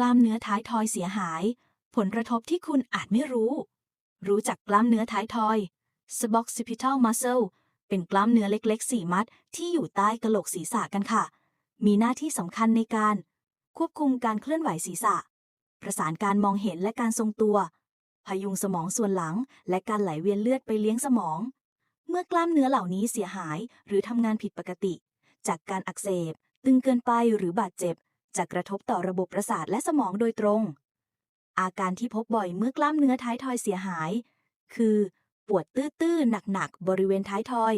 ล้ามเนื้อท้ายทอยเสียหาย ผลกระทบที่คุณอาจไม่รู้ รู้จักกล้ามเนื้อท้ายทอย suboccipital muscle เป็นกล้ามเนื้อเล็กๆ 4 มัด ที่อยู่ใต้กระโหลกศีรษะกันค่ะ มีหน้าที่สำคัญในการ ควบคุมการเคลื่อนไหวศีรษะ ประสานการมองเห็นและการทรงตัว พยุงสมองส่วนหลัง และการไหลเวียนเลือดไปเลี้ยงสมอง เมื่อกล้ามเนื้อเหล่านี้เสียหายหรือทำงานผิดปกติ จากการอักเสบ ตึงเกินไปหรือบาดเจ็บ จะกระทบต่อระบบประสาทและสมองโดยตรง อาการที่พบบ่อยเมื่อกล้ามเนื้อท้ายทอยเสียหาย คือ ปวดตื้อๆหนักๆบริเวณท้ายทอย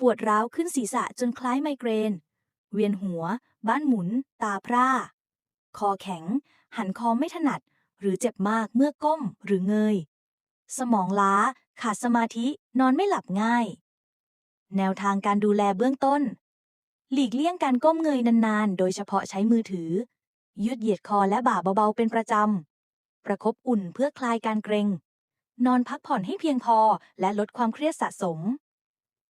ปวดร้าวขึ้นศีรษะจนคล้ายไมเกรน เวียนหัว บ้านหมุน ตาพร่า คอแข็ง หันคอไม่ถนัด หรือเจ็บมากเมื่อก้มหรือเงย สมองล้า ขาดสมาธิ นอนไม่หลับง่าย แนวทางการดูแลเบื้องต้น หลีกเลี่ยงการก้มเงยนานๆ โดยเฉพาะใช้มือถือ ยืดเหยียดคอและบ่าเบาๆ เป็นประจำ ประคบอุ่นเพื่อคลายการเกร็ง นอนพักผ่อนให้เพียงพอและลดความเครียดสะสม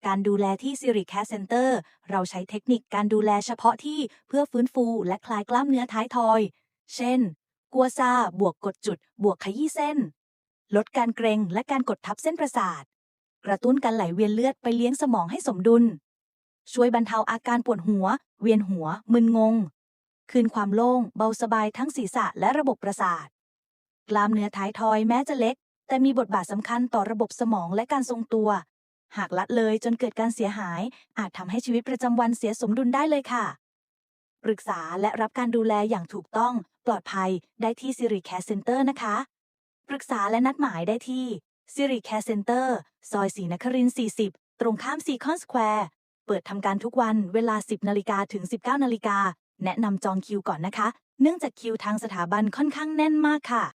การดูแลที่ Siri Care Center เราใช้เทคนิคการดูแลเฉพาะที่เพื่อฟื้นฟูและคลายกล้ามเนื้อท้ายทอย เช่น กัวซาบวกกดจุด บวกขยี้เส้น ลดการเกร็งและการกดทับเส้นประสาท กระตุ้นการไหลเวียนเลือดไปเลี้ยงสมองให้สมดุล ช่วยบรรเทาอาการปวดหัว เวียนหัว มึนงง คืนความโล่ง เบาสบายทั้งศีรษะและระบบประสาท กล้ามเนื้อท้ายทอยแม้จะเล็ก แต่มีบทบาทสำคัญต่อระบบสมองและการทรงตัว หากละเลยจนเกิดการเสียหาย อาจทำให้ชีวิตประจำวันเสียสมดุลได้เลยค่ะ ปรึกษาและรับการดูแลอย่างถูกต้อง ปลอดภัยได้ที่ Siri Care Center นะคะ ปรึกษาและนัดหมายได้ที่ Siri Care Center ซอยศรีนครินทร์40 ตรงข้ามซีคอนสแควร์ ปิดทำการทุกวันเวลา 10นาฬิกาถึง 19นาฬิกาแนะนำจองคิวก่อนนะคะ เนื่องจากคิวทางสถาบันค่อนข้างแน่นมากค่ะ